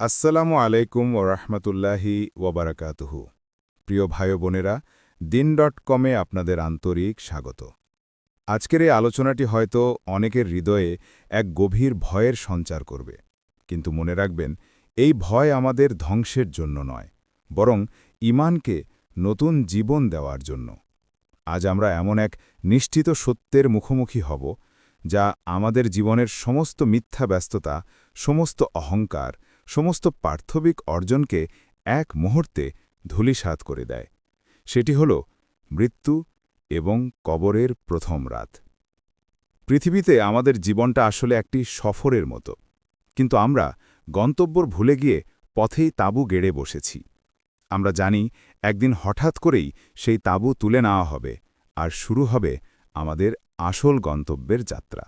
আসসালামু আলাইকুম ও রহমতুল্লাহি ওবরাকাতুহু প্রিয় ভাই বোনেরা, দিন ডট কমে আপনাদের আন্তরিক স্বাগত। আজকের এই আলোচনাটি হয়তো অনেকের হৃদয়ে এক গভীর ভয়ের সঞ্চার করবে। কিন্তু মনে রাখবেন, এই ভয় আমাদের ধ্বংসের জন্য নয়, বরং ইমানকে নতুন জীবন দেওয়ার জন্য। আজ আমরা এমন এক নিশ্চিত সত্যের মুখোমুখি হব, যা আমাদের জীবনের সমস্ত মিথ্যা ব্যস্ততা, সমস্ত অহংকার সমস্ত পার্থবিক অর্জনকে এক মুহূর্তে ধূলিসাৎ করে দেয়। সেটি হল মৃত্যু এবং কবরের প্রথম রাত। পৃথিবীতে আমাদের জীবনটা আসলে একটি সফরের মতো। কিন্তু আমরা গন্তব্যর ভুলে গিয়ে পথেই তাঁবু গেড়ে বসেছি। আমরা জানি একদিন হঠাৎ করেই সেই তাঁবু তুলে নেওয়া হবে আর শুরু হবে আমাদের আসল গন্তব্যের যাত্রা।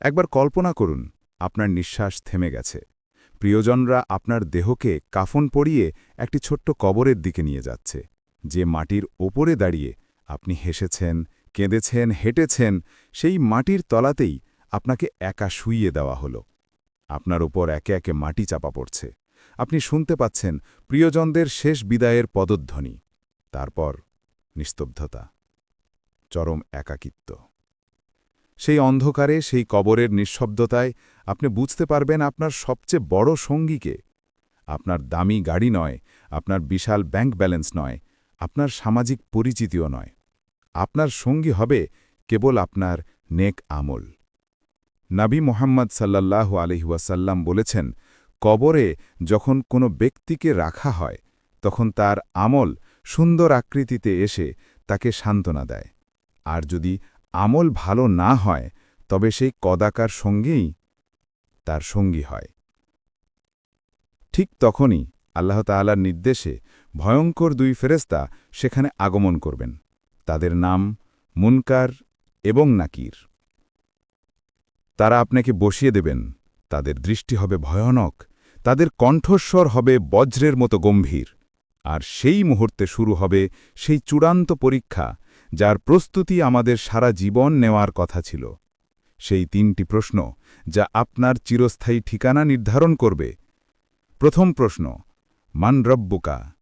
একবার কল্পনা করুন, আপনার নিঃশ্বাস থেমে গেছে। প্রিয়জনরা আপনার দেহকে কাফন পরিয়ে একটি ছোট্ট কবরের দিকে নিয়ে যাচ্ছে। যে মাটির ওপরে দাঁড়িয়ে আপনি হেসেছেন, কেঁদেছেন, হেঁটেছেন, সেই মাটির তলাতেই আপনাকে একা শুইয়ে দেওয়া হলো। আপনার ওপর একে একে মাটি চাপা পড়ছে। আপনি শুনতে পাচ্ছেন প্রিয়জনদের শেষ বিদায়ের পদধ্বনি। তারপর নিস্তব্ধতা, চরম একাকিত্ব। সেই অন্ধকারে, সেই কবরের নিঃশব্দতায় আপনি বুঝতে পারবেন আপনার সবচেয়ে বড় সঙ্গীকে। আপনার দামি গাড়ি নয়, আপনার বিশাল ব্যাংক ব্যালেন্স নয়, আপনার সামাজিক পরিচিতিও নয়। আপনার সঙ্গী হবে কেবল আপনার নেক আমল। নাবী মোহাম্মদ সাল্লাল্লাহু আলহিউসাল্লাম বলেছেন, কবরে যখন কোনো ব্যক্তিকে রাখা হয়, তখন তার আমল সুন্দর আকৃতিতে এসে তাকে সান্ত্বনা দেয়। আর যদি আমল ভালো না হয়, তবে সেই কদাকার সঙ্গেই তার সঙ্গী হয়। ঠিক তখনই আল্লাহ তালার নির্দেশে ভয়ঙ্কর দুই ফেরেস্তা সেখানে আগমন করবেন। তাদের নাম মুনকার এবং নাকির। তারা আপনাকে বসিয়ে দেবেন, তাদের দৃষ্টি হবে ভয়ানক, তাদের কণ্ঠস্বর হবে বজ্রের মতো গম্ভীর, আর সেই মুহূর্তে শুরু হবে সেই চূড়ান্ত পরীক্ষা যার প্রস্তুতি আমাদের সারা জীবন নেওয়ার কথা ছিল। সেই তিনটি প্রশ্ন যা আপনার চিরস্থায়ী ঠিকানা নির্ধারণ করবে। প্রথম প্রশ্ন, মান রব্বুকা?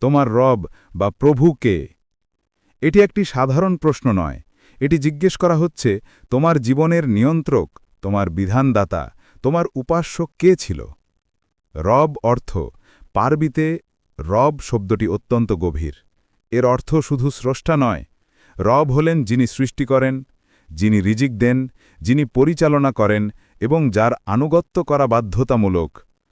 তোমার রব বা প্রভু কে? এটি একটি সাধারণ প্রশ্ন নয়। এটি জিজ্ঞেস করা হচ্ছে, তোমার জীবনের নিয়ন্ত্রক, তোমার বিধানদাতা, তোমার উপাস্য কে ছিল? রব অর্থ, পারবিতে রব শব্দটি অত্যন্ত গভীর। এর অর্থ শুধু স্রষ্টা নয় রব হলেন যিনি সৃষ্টি করেন, যিনি রিজিক দেন, যিনি পরিচালনা করেন এবং যার আনুগত্য করা বাধ্যতামূলক।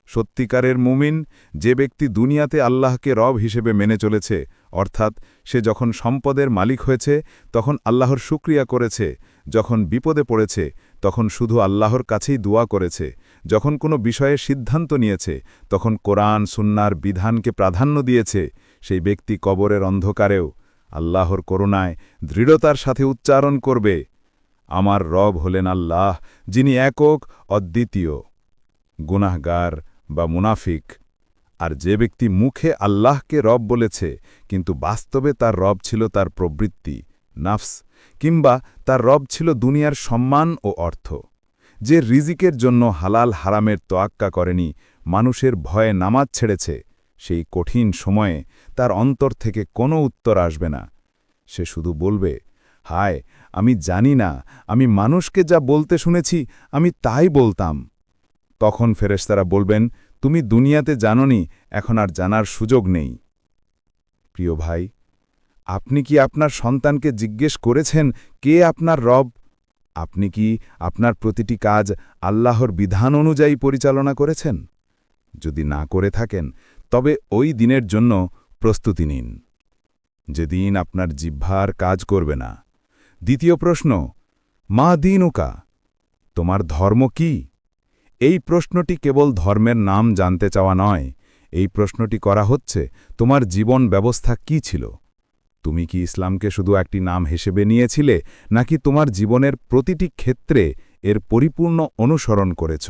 সত্যিকারের মুমিন যে ব্যক্তি দুনিয়াতে আল্লাহকে রব হিসেবে মেনে চলেছে, অর্থাৎ সে যখন সম্পদের মালিক হয়েছে, তখন আল্লাহর শুক্রিয়া করেছে, যখন বিপদে পড়েছে, তখন শুধু আল্লাহর কাছেই দোয়া করেছে, যখন কোনো বিষয়ে সিদ্ধান্ত নিয়েছে, তখন কোরআন, সুন্নার বিধানকে প্রাধান্য দিয়েছে, সেই ব্যক্তি কবরের অন্ধকারেও আল্লাহর করুণায় দৃঢ়তার সাথে উচ্চারণ করবে। আমার রব হলেন আল্লাহ, যিনি একক, অদ্বিতীয়, গুনাহগার বা মুনাফিক। আর যে ব্যক্তি মুখে আল্লাহকে রব বলেছে, কিন্তু বাস্তবে তার রব ছিল তার প্রবৃত্তি, নাফস, কিংবা তার রব ছিল দুনিয়ার সম্মান ও অর্থ। যে রিজিকের জন্য হালাল হারামের তোয়াক্কা করেনি, মানুষের ভয়ে নামাজ ছেড়েছে সেই কঠিন সময়ে তার অন্তর থেকে কোনো উত্তর আসবে না। সে শুধু বলবে, হায়, আমি জানি না, আমি মানুষকে যা বলতে শুনেছি, আমি তাই বলতাম। তখন ফেরেশতারা বলবেন, তুমি দুনিয়াতে জাননি, এখন আর জানার সুযোগ নেই। প্রিয় ভাই, আপনি কি আপনার সন্তানকে জিজ্ঞেস করেছেন, কে আপনার রব? আপনি কি আপনার প্রতিটি কাজ আল্লাহর বিধান অনুযায়ী পরিচালনা করেছেন? যদি না করে থাকেন তবে ওই দিনের জন্য প্রস্তুতি নিন। যেদিন আপনার জিহ্বার কাজ করবে না। দ্বিতীয় প্রশ্ন, মা দিনুকা, তোমার ধর্ম কি? এই প্রশ্নটি কেবল ধর্মের নাম জানতে চাওয়া নয়। এই প্রশ্নটি করা হচ্ছে, তোমার জীবন ব্যবস্থা কি ছিল? তুমি কি ইসলামকে শুধু একটি নাম হিসেবে নিয়েছিলে, নাকি তোমার জীবনের প্রতিটি ক্ষেত্রে এর পরিপূর্ণ অনুসরণ করেছ?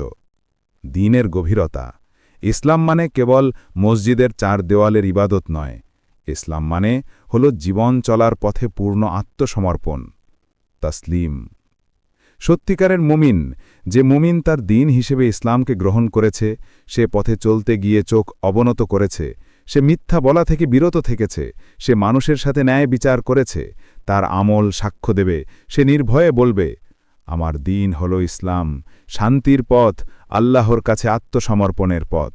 দিনের গভীরতা ইসলাম মানে কেবল মসজিদের চার দেওয়ালের ইবাদত নয়। ইসলাম মানে হল জীবন চলার পথে পূর্ণ আত্মসমর্পণ, তসলিম। সত্যিকারের মুমিন, যে মুমিন তার দিন হিসেবে ইসলামকে গ্রহণ করেছে, সে পথে চলতে গিয়ে চোখ অবনত করেছে, সে মিথ্যা বলা থেকে বিরত থেকেছে, সে মানুষের সাথে ন্যায় বিচার করেছে, তার আমল সাক্ষ্য দেবে, সে নির্ভয়ে বলবে আমার দিন হল ইসলাম, শান্তির পথ, আল্লাহর কাছে আত্মসমর্পণের পথ।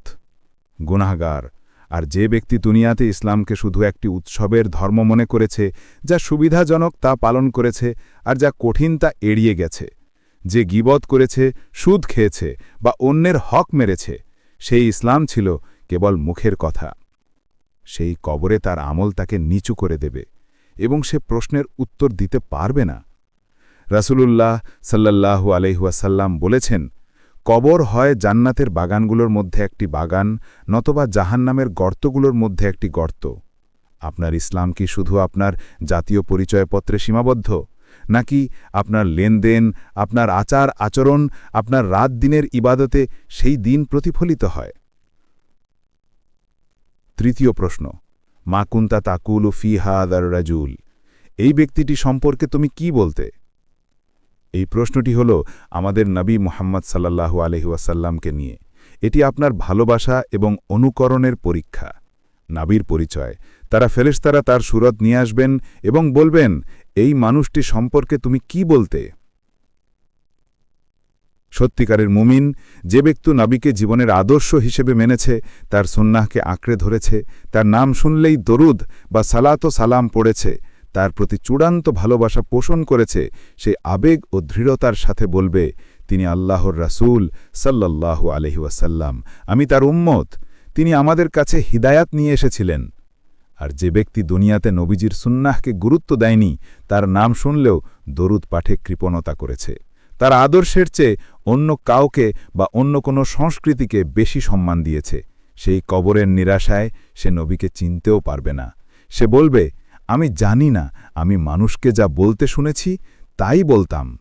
গুনাহগার, আর যে ব্যক্তি দুনিয়াতে ইসলামকে শুধু একটি উৎসবের ধর্ম মনে করেছে, যা সুবিধাজনক তা পালন করেছে, আর যা কঠিন তা এড়িয়ে গেছে। যে গিবত করেছে, সুদ খেয়েছে, বা অন্যের হক মেরেছে, সেই ইসলাম ছিল কেবল মুখের কথা। সেই কবরে তার আমল তাকে নিচু করে দেবে, এবং সে প্রশ্নের উত্তর দিতে পারবে না। রাসূলুল্লাহ সাল্লাল্লাহু আলহিহাসাল্লাম বলেছেন, কবর হয় জান্নাতের বাগানগুলোর মধ্যে একটি বাগান নতবা জাহান্নামের গর্তগুলোর মধ্যে একটি গর্ত। আপনার ইসলাম কি শুধু আপনার জাতীয় পরিচয়পত্রে সীমাবদ্ধ? নাকি আপনার লেনদেন, আপনার আচার, আচরণ, আপনার রাত দিনের ইবাদতে সেই দিন প্রতিফলিত হয়? তৃতীয় প্রশ্ন, মা কুন্তা তাকুলু ফি হাদার রাজুল, এই ব্যক্তিটি সম্পর্কে তুমি কি বলতে? এই প্রশ্নটি হল আমাদের নবী মোহাম্মদ সাল্লাহু আলহিউসাল্লামকে নিয়ে। এটি আপনার ভালোবাসা এবং অনুকরণের পরীক্ষা। নাবির পরিচয়। তারা ফেরেশতারা তার সুরত নিয়ে আসবেন এবং বলবেন, এই মানুষটি সম্পর্কে তুমি কি বলতে? সত্যিকারের মুমিন, যে ব্যক্তি নাবিকে জীবনের আদর্শ হিসেবে মেনেছে, তার সন্ন্যাহকে আঁকড়ে ধরেছে, তার নাম শুনলেই দরুদ বা সালাত সালাম পড়েছে তার প্রতি চূড়ান্ত ভালোবাসা পোষণ করেছে, সে আবেগ ও দৃঢ়তার সাথে বলবে, তিনি আল্লাহর রাসূল সাল্লাল্লাহু আলহি ওয়াসাল্লাম। আমি তার উম্মত। তিনি আমাদের কাছে হিদায়াত নিয়ে এসেছিলেন। আর যে ব্যক্তি দুনিয়াতে নবীজির সুন্নাহকে গুরুত্ব দেয়নি, তার নাম শুনলেও দরুদ পাঠে কৃপণতা করেছে। তার আদর্শের চেয়ে অন্য কাউকে বা অন্য কোনো সংস্কৃতিকে বেশি সম্মান দিয়েছে। সেই কবরের নিরাশায় সে নবীকে চিনতেও পারবে না। সে বলবে আমি জানি না, আমি মানুষকে যা বলতে শুনেছি, তাই বলতাম।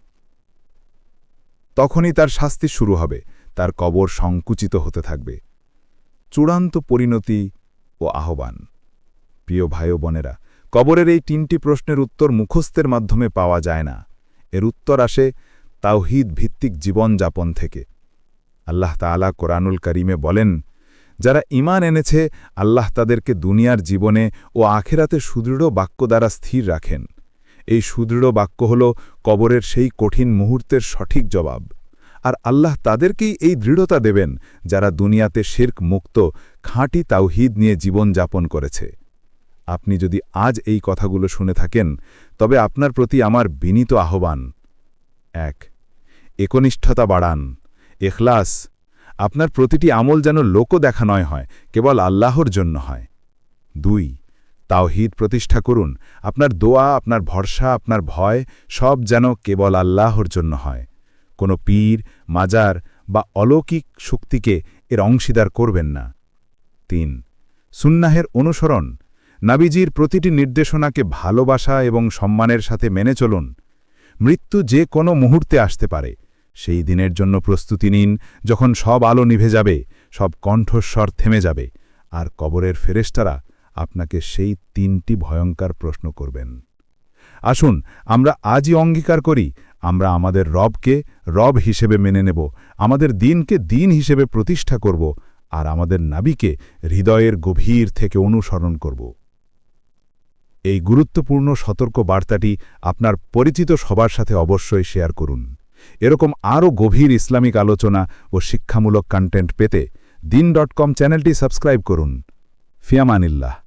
তখনই তার শাস্তি শুরু হবে, তার কবর সংকুচিত হতে থাকবে। চূড়ান্ত পরিণতি ও আহ্বান। প্রিয় ভাই বোনেরা, কবরের এই তিনটি প্রশ্নের উত্তর মুখস্থের মাধ্যমে পাওয়া যায় না। এর উত্তর আসে তাওহিদ ভিত্তিক জীবনযাপন থেকে। আল্লাহ তালা কোরআনুল করিমে বলেন যারা ইমান এনেছে, আল্লাহ তাদেরকে দুনিয়ার জীবনে ও আখেরাতে সুদৃঢ় বাক্য দ্বারা স্থির রাখেন। এই সুদৃঢ় বাক্য হল কবরের সেই কঠিন মুহূর্তের সঠিক জবাব। আর আল্লাহ তাদেরকেই এই দৃঢ়তা দেবেন, যারা দুনিয়াতে শির্ক মুক্ত, খাঁটি তাওহিদ নিয়ে জীবন যাপন করেছে। আপনি যদি আজ এই কথাগুলো শুনে থাকেন, তবে আপনার প্রতি আমার বিনীত আহ্বান। এক, একনিষ্ঠতা বাড়ান। এখলাস আপনার প্রতিটি আমল যেন লোক দেখা নয় হয়, কেবল আল্লাহর জন্য হয়। দুই, তাওহিদ প্রতিষ্ঠা করুন। আপনার দোয়া, আপনার ভরসা, আপনার ভয় সব যেন কেবল আল্লাহর জন্য হয়। কোনো পীর, মাজার বা অলৌকিক শক্তিকে এর অংশীদার করবেন না। তিন, সুন্নাহের অনুসরণ। নাবিজির প্রতিটি নির্দেশনাকে ভালোবাসা এবং সম্মানের সাথে মেনে চলুন। মৃত্যু যে কোনো মুহূর্তে আসতে পারে। সেই দিনের জন্য প্রস্তুতি নিন, যখন সব আলো নিভে যাবে, সব কণ্ঠস্বর থেমে যাবে, আর কবরের ফেরেস্তারা আপনাকে সেই তিনটি ভয়ঙ্কর প্রশ্ন করবেন। আসুন, আমরা আজই অঙ্গীকার করি, আমরা আমাদের রবকে রব হিসেবে মেনে নেব, আমাদের দিনকে দিন হিসেবে প্রতিষ্ঠা করব, আর আমাদের নাবিকে হৃদয়ের গভীর থেকে অনুসরণ করব। এই গুরুত্বপূর্ণ সতর্ক বার্তাটি আপনার পরিচিত সবার সাথে অবশ্যই শেয়ার করুন। এরকম আরও গভীর ইসলামিক আলোচনা ও শিক্ষামূলক কন্টেন্ট পেতে দিন ডট কম চ্যানেলটি সাবস্ক্রাইব করুন। ফিয়ামানিল্লাহ।